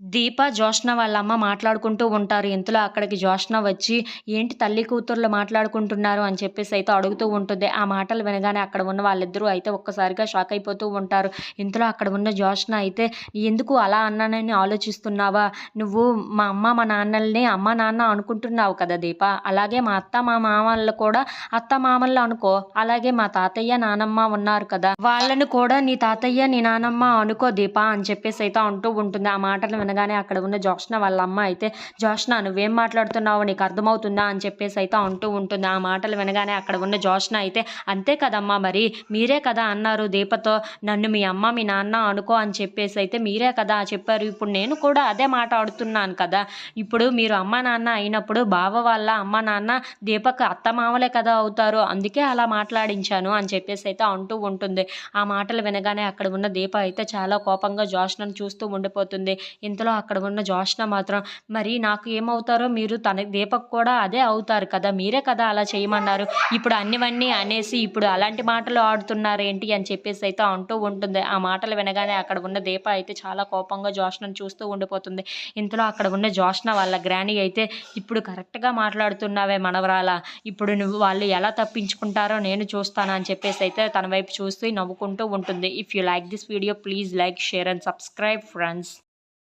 దీప జోష్న వాళ్ళ అమ్మ మాట్లాడుకుంటూ ఉంటారు. ఇంతలో అక్కడికి జోష్న వచ్చి ఏంటి తల్లి కూతుర్లు మాట్లాడుకుంటున్నారు? అని చెప్పేసి అయితే అడుగుతూ ఉంటుంది. ఆ మాటలు వినగానే అక్కడ ఉన్న వాళ్ళిద్దరూ అయితే ఒక్కసారిగా షాక్ అయిపోతూ ఉంటారు. ఇంతలో అక్కడ ఉన్న జోష్న అయితే ఎందుకు అలా అన్నానని ఆలోచిస్తున్నావా? నువ్వు మా అమ్మ మా నాన్నల్ని అమ్మ నాన్న అనుకుంటున్నావు కదా దీప. అలాగే మా అత్త మా మామల్ని కూడా అత్త మామల్ని అనుకో. అలాగే మా తాతయ్య నానమ్మ ఉన్నారు కదా. వాళ్ళని కూడా నీ తాతయ్య నీ నానమ్మ అనుకో దీప అని చెప్పేసి అయితే అంటూ ఉంటుంది. ఆ మాటలు అనగానే అక్కడ ఉన్న జోష్న వాళ్ళ అమ్మ అయితే జోష్న నువ్వేం మాట్లాడుతున్నావు నీకు అర్థమవుతుందా? అని చెప్పేసి అయితే అంటూ ఉంటుంది. ఆ మాటలు వినగానే అక్కడ ఉన్న జోష్న అయితే అంతే కదమ్మా మరి మీరే కదా అన్నారు దీపతో. నన్ను మీ అమ్మ మీ నాన్న అనుకో అని చెప్పేసి అయితే మీరే కదా చెప్పారు. ఇప్పుడు నేను కూడా అదే మాట ఆడుతున్నాను కదా. ఇప్పుడు మీరు అమ్మ నాన్న అయినప్పుడు బావ వాళ్ళ అమ్మ నాన్న దీపక్ అత్త మామలే కదా అవుతారు. అందుకే అలా మాట్లాడించాను అని చెప్పేసి అయితే అంటూ ఉంటుంది. ఆ మాటలు వినగానే అక్కడ ఉన్న దీప అయితే చాలా కోపంగా జోష్నను చూస్తూ ఉండిపోతుంది. ఇంతలో అక్కడ ఉన్న జోష్న మాత్రం మరి నాకు ఏమవుతారో మీరు తన దీపక్ కూడా అదే అవుతారు కదా మీరే కదా అలా చేయమన్నారు. ఇప్పుడు అన్నివన్నీ అనేసి ఇప్పుడు అలాంటి మాటలు ఆడుతున్నారు ఏంటి అని చెప్పేసి అయితే అంటూ ఉంటుంది. ఆ మాటలు వినగానే అక్కడ ఉన్న దీప అయితే చాలా కోపంగా జోష్నను చూస్తూ ఉండిపోతుంది. ఇంతలో అక్కడ ఉన్న జోష్న వాళ్ళ గ్రాని అయితే ఇప్పుడు కరెక్ట్గా మాట్లాడుతున్నావే మనవరాల ఇప్పుడు నువ్వు వాళ్ళు ఎలా తప్పించుకుంటారో నేను చూస్తాను అని చెప్పేసి అయితే తన వైపు చూస్తూ నవ్వుకుంటూ ఉంటుంది. If you like this video please like share and subscribe friends